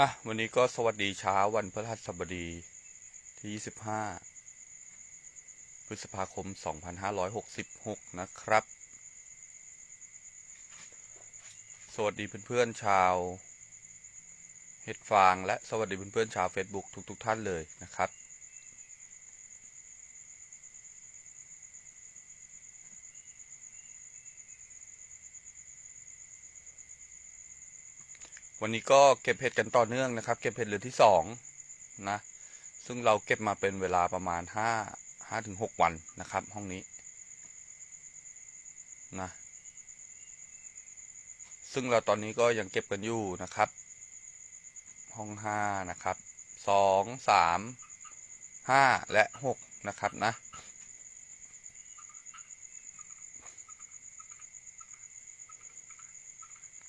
อะวันนี้ก็สวัสดีเช้าวันพฤหัสบดีที่ 25 พฤษภาคม 2566 นะครับ สวัสดีเพื่อนๆชาว เห็ดฟาง และสวัสดีเพื่อนๆชาว Facebook ทุกๆ ท่านเลยนะครับ วันนี้ก็เก็บเห็ดกันต่อเนื่องนะครับ เก็บเห็ดเรือนที่สองนะ ซึ่งเราเก็บมาเป็นเวลาประมาณห้าห้าถึงหกวันนะครับ ห้องนี้นะซึ่งเราตอนนี้ก็ยังเก็บกันอยู่นะครับ ห้องห้านะครับสองสามห้าและหกนะครับนะ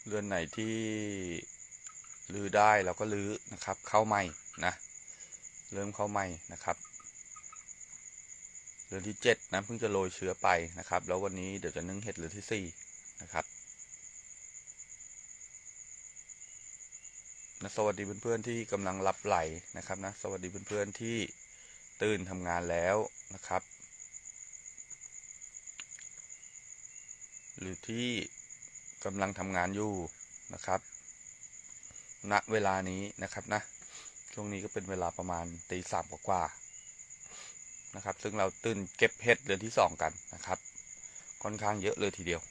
เรือนไหนที่ ลื้อได้เราก็ลื้อนะครับ เข้าใหม่นะเริ่มเข้าใหม่นะครับเรือนที่เจ็ดนะเพิ่งจะโรยเชื้อไปนะครับ แล้ววันนี้เดี๋ยวจะนึ่งเห็ดเรือนที่สี่นะครับนะสวัสดีเพื่อนๆที่กำลังรับไหลนะครับนะสวัสดีเพื่อนๆที่ตื่นทำงานแล้วนะครับ หรือที่กำลังทำงานอยู่นะครับ ณเวลานี้นะครับนะ ช่วงนี้ก็เป็นเวลาประมาณตีสามกว่าๆนะครับ ซึ่งเราตื่นเก็บเห็ดเดือนที่สองกันนะครับ ค่อนข้างเยอะเลยทีเดียว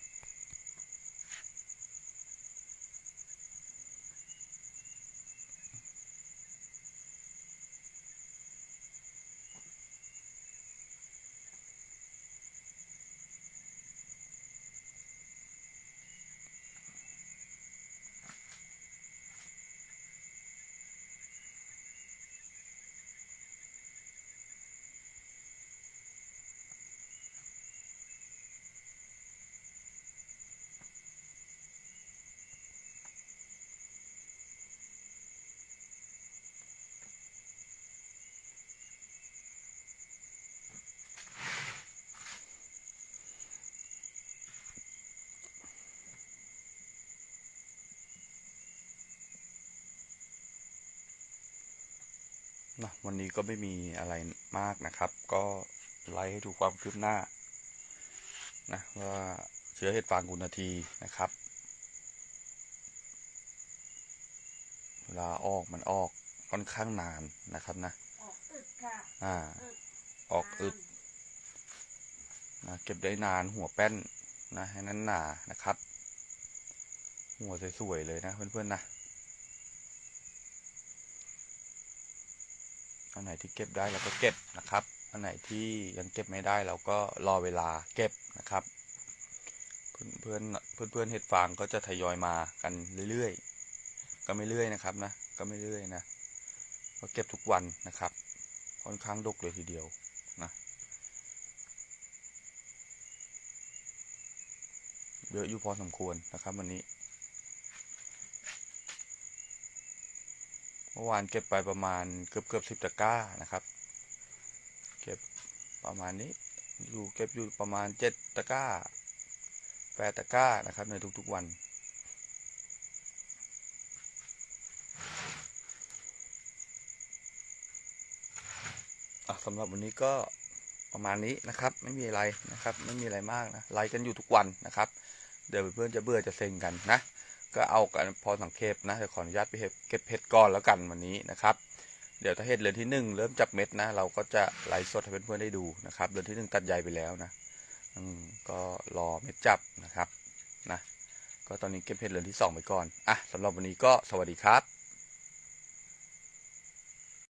นะวันนี้ก็ไม่มีอะไรมากนะครับ ก็ไล่ให้ดูความคืบหน้านะว่าเชื้อเห็ดฟางกุณนาทีนะครับ เวลาออกมันออกค่อนข้างนานนะครับนะออกอึดค่ะอ่าอึดออกอึดนะเก็บได้นานหัวแป้นนะให้นั้นหนานะครับ หัวสวยๆเลยนะเพื่อนๆนะ อันไหนที่เก็บได้เราก็เก็บนะครับ อันไหนที่ยังเก็บไม่ได้เราก็รอเวลาเก็บนะครับ เพื่อนๆเพื่อนเห็ดฟางก็จะทยอยมากันเรื่อยๆ ก็ไม่เรื่อยนะครับนะ ก็ไม่เรื่อยนะ ก็เก็บทุกวันนะครับ ค่อนข้างดกเลยทีเดียวนะเยอะอยู่พอสมควรนะครับ วันนี้ มื่อวานเก็บไปประมาณเกือบเกือบสิบตะกร้านะครับ เก็บประมาณนี้อยู่เก็บอยู่ประมาณเจ็ดตะกร้าแปดตะกร้านะครับ ในทุกๆวัน สำหรับวันนี้ก็ประมาณนี้นะครับ ไม่มีอะไรนะครับ ไม่มีอะไรมากนะไลฟ์กันอยู่ทุกวันนะครับ เดี๋ยวเพื่อนๆจะเบื่อจะเซ็งกันนะ ก็เอากันพอสังเขปนะแต่ขออนุญาตไปเก็บเก็บเห็ดก่อนแล้วกันวันนี้นะครับ เดี๋ยวถ้าเห็ดเรือนที่หนึ่งเริ่มจับเม็ดนะ เราก็จะไลฟ์สดให้เพื่อนๆได้ดูนะครับเดือนที่หนึ่งตัดใหญ่ไปแล้วนะอืมก็รอเม็ดจับนะครับนะก็ตอนนี้เก็บเพชรเรือนที่สองไปก่อนอะสำหรับวันนี้ก็สวัสดีครับ